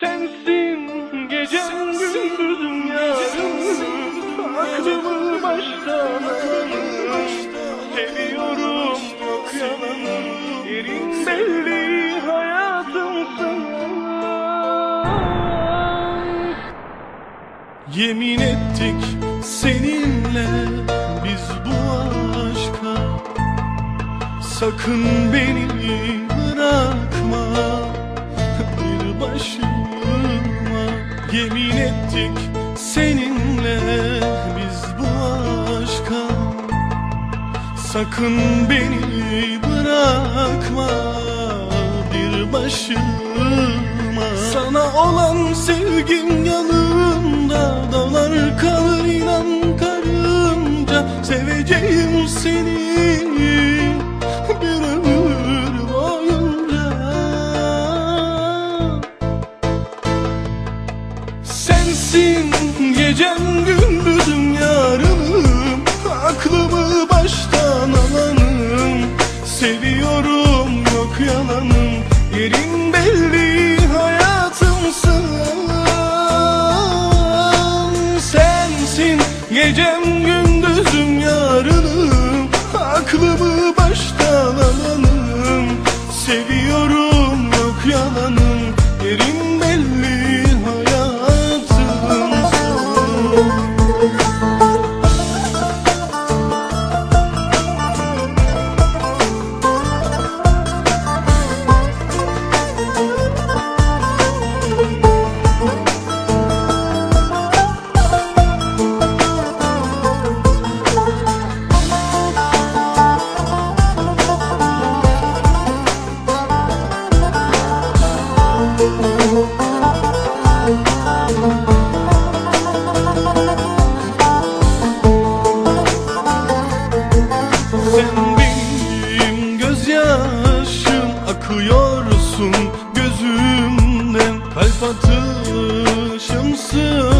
Sensin gecem gündüzüm yarım Aklımı baştan Seviyorum yok yalanım Yerin belli hayatımsın Yemin ettik seninle biz bu aşka. Sakın beni başıma Yemin ettik seninle biz bu aşka. Sakın beni bırakma bir başıma. Sana olan sevgim yanımda Dağlar kalır inan karınca. Seveceğim seni Sensin gecem gündüzüm yarınım Aklımı baştan alanım. Seviyorum yok yalanım. Yerin belli hayatımsın. Sensin gecem gündüzüm yarınım. Aklımı baştan alanım. Seviyorum akıyorsun gözümden. Kalp atışımsın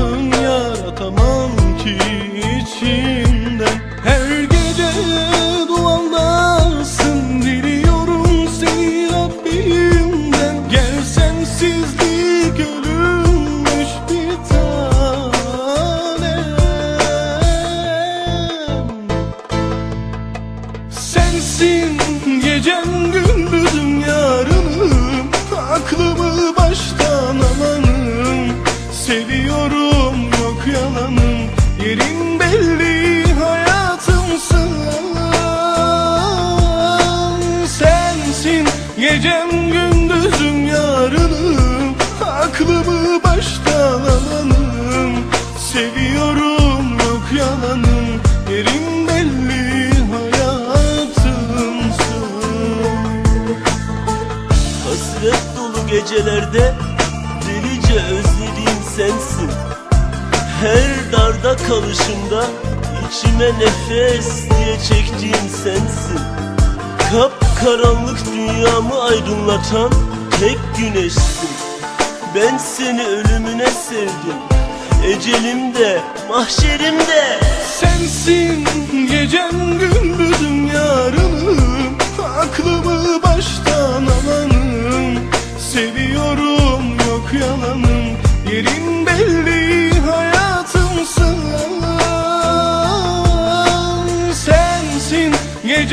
Sensin gecem gündüzüm yarınım. Aklımı baştan alanım. Seviyorum yok yalanım. Yerin belli hayatımsın Sensin gecem gündüzüm yarınım. Aklımı baştan gecelerde delice özlediğim sensin. Her darda kalışımda içime nefes diye çektiğim sensin. Kap karanlık dünyamı aydınlatan tek güneşsin. Ben seni ölümüne sevdim Ecelimde, mahşerimde. Sensin gecem gündüzüm yarınım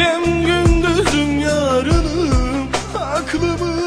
gecem gündüzüm yarınım Aklımı